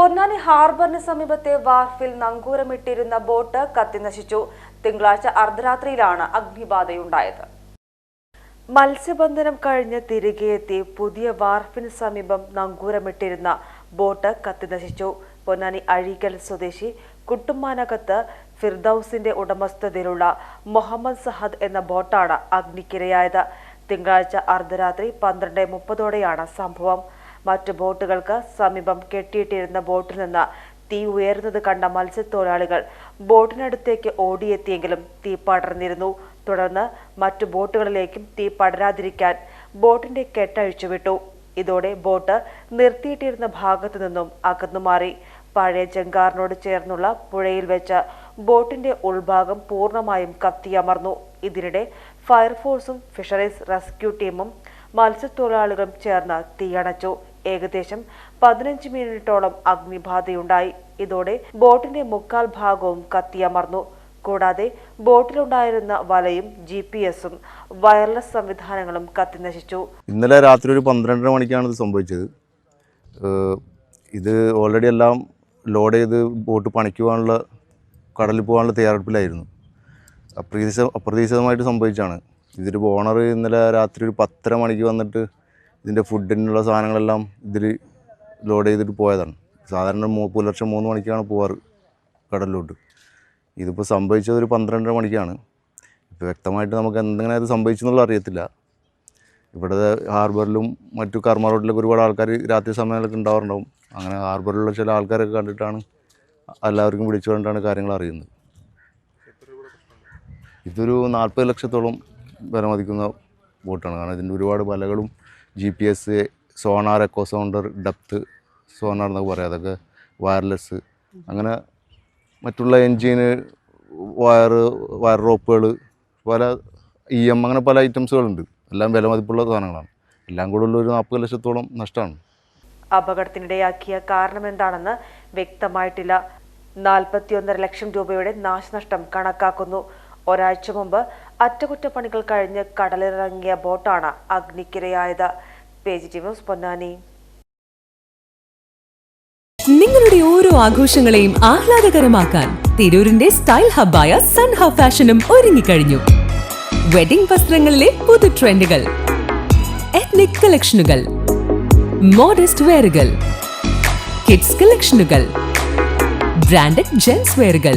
പൊന്നാനി ഹാർബറിന് സമീപത്തെ വാർഫിൽ നങ്കൂരമിട്ടിരുന്ന ബോട്ട് കത്തിനശിച്ചു. തിങ്കളാഴ്ച അർദ്ധരാത്രിയിലാണ് അഗ്നിബാധയുണ്ടായത്. മത്സ്യബന്ധനം കഴിഞ്ഞ് തിരികെ എത്തി പുതിയ വാർഫിന് സമീപം നങ്കൂരമിട്ടിരുന്ന ബോട്ട് കത്തിനശിച്ചു. പൊന്നാനി അഴീക്കൽ സ്വദേശി കുട്ടുമാനകത്ത് ഫിർദൌസിന്റെ ഉടമസ്ഥതയിലുള്ള മുഹമ്മദ് സഹദ് എന്ന ബോട്ടാണ് അഗ്നിക്കിരയായത്. തിങ്കളാഴ്ച അർദ്ധരാത്രി പന്ത്രണ്ട് മുപ്പതോടെയാണ് സംഭവം. മറ്റു ബോട്ടുകൾക്ക് സമീപം കെട്ടിയിട്ടിരുന്ന ബോട്ടിൽ നിന്ന് തീ ഉയരുന്നത് കണ്ട മത്സ്യത്തൊഴിലാളികൾ ബോട്ടിനടുത്തേക്ക് ഓടിയെത്തിയെങ്കിലും തീ പടർന്നിരുന്നു. തുടർന്ന് മറ്റു ബോട്ടുകളിലേക്കും തീ പടരാതിരിക്കാൻ ബോട്ടിന്റെ കെട്ടഴിച്ചുവിട്ടു ഇതോടെ ബോട്ട് നിർത്തിയിട്ടിരുന്ന ഭാഗത്തു നിന്നും അകന്നുമാറി പഴയ ജങ്കാറിനോട് ചേർന്നുള്ള പുഴയിൽ വെച്ച് ബോട്ടിന്റെ ഉൾഭാഗം പൂർണമായും കത്തിയമർന്നു ഇതിനിടെ ഫയർഫോഴ്സും ഫിഷറീസ് റെസ്ക്യൂ ടീമും മത്സ്യത്തൊഴിലാളികളും ചേർന്ന് തീയണച്ചു ഏകദേശം പതിനഞ്ച് മിനിറ്റോളം അഗ്നിബാധയുണ്ടായി. ഇതോടെ ബോട്ടിന്റെ മുക്കാൽ ഭാഗവും കത്തിയമർന്നു. കൂടാതെ ബോട്ടിലുണ്ടായിരുന്ന വലയും ജി പി എസും വയർലെസ് സംവിധാനങ്ങളും കത്തിനശിച്ചു. ഇന്നലെ രാത്രി ഒരു പന്ത്രണ്ടര മണിക്കാണ് ഇത് സംഭവിച്ചത്. ഇത് ഓൾറെഡി എല്ലാം ലോഡ് ചെയ്ത് ബോട്ട് പണിക്ക് പോകാനുള്ള കടലിൽ പോകാനുള്ള തയ്യാറെടുപ്പിലായിരുന്നു. അപ്രതീക്ഷിത അപ്രതീക്ഷിതമായിട്ട് സംഭവിച്ചാണ് ഇതിന്റെ ഓണർ ഇന്നലെ രാത്രി ഒരു പത്തര മണിക്ക് വന്നിട്ട് ഇതിന്റെ ഫുഡിനുള്ള സാധനങ്ങളെല്ലാം ഇതിൽ ലോഡ് ചെയ്തിട്ട് പോയതാണ്. സാധാരണ മൂ- പുലർച്ചെ മൂന്ന് മണിക്കാണ് പോവാറ് കടലിലോട്ട്. ഇതിപ്പോൾ സംഭവിച്ചത് ഒരു പന്ത്രണ്ടര മണിക്കാണ്. ഇപ്പോൾ വ്യക്തമായിട്ട് നമുക്ക് എന്തെങ്കിലും ഇത് സംഭവിച്ചെന്നുള്ള അറിയത്തില്ല. ഇവിടെ ഹാർബറിലും മറ്റു കർമ്മ റോഡിലൊക്കെ ഒരുപാട് ആൾക്കാർ രാത്രി സമയങ്ങളിലൊക്കെ ഉണ്ടാവാറുണ്ടാവും. അങ്ങനെ ഹാർബറിലുള്ള ചില ആൾക്കാരൊക്കെ കണ്ടിട്ടാണ് എല്ലാവർക്കും വിളിച്ചു കൊണ്ടാണ് കാര്യങ്ങൾ അറിയുന്നത്. ഇതൊരു നാൽപ്പത് ലക്ഷത്തോളം വില മതിക്കുന്ന ബോട്ടാണ്. കാരണം ഇതിന്റെ ഒരുപാട് വലകളും G P S sonar echo sounder depth sonar എന്നൊക്കെ പറയാം. അതൊക്കെ വയർലെസ് അങ്ങനെ മറ്റുള്ള എൻജിന് വയർ വയർ റോപ്പുകൾ പല ഇ എം അങ്ങനെ പല ഐറ്റംസുകളുണ്ട് എല്ലാം വില മതിപ്പുള്ള സാധനങ്ങളാണ്. എല്ലാം കൂടെ ഉള്ള ഒരു നാൽപ്പത് ലക്ഷത്തോളം നഷ്ടമാണ്. അപകടത്തിനിടയാക്കിയ കാരണമെന്താണെന്ന് വ്യക്തമായിട്ടില്ല. നാൽപ്പത്തിയൊന്നര ലക്ഷം രൂപയുടെ നാശനഷ്ടം കണക്കാക്കുന്നു. ഒരാഴ്ച മുമ്പ് അറ്റകുറ്റപ്പണികൾ കഴിഞ്ഞ് കടലിറങ്ങിയ ബോട്ടാണ് അഗ്നിക്കിരയായത്. Page T Ponnani. നിങ്ങളുടെ ഓരോ ആഘോഷങ്ങളെയും ആഹ്ലാദകരമാക്കാൻ തിരൂരിന്റെ സ്റ്റൈൽ ഹബ്ബായ സൺ ഹബ് ഫാഷനും ഒരുങ്ങിക്കഴിഞ്ഞു. വെഡിംഗ് വസ്ത്രങ്ങളിലെ പുതു ട്രെൻഡുകൾ എത്നിക് കളക്ഷനുകൾ മോഡസ്റ്റ് വെയറുകൾ കിഡ്സ് കളക്ഷനുകൾ ബ്രാൻഡഡ് ജെൻസ് വെയറുകൾ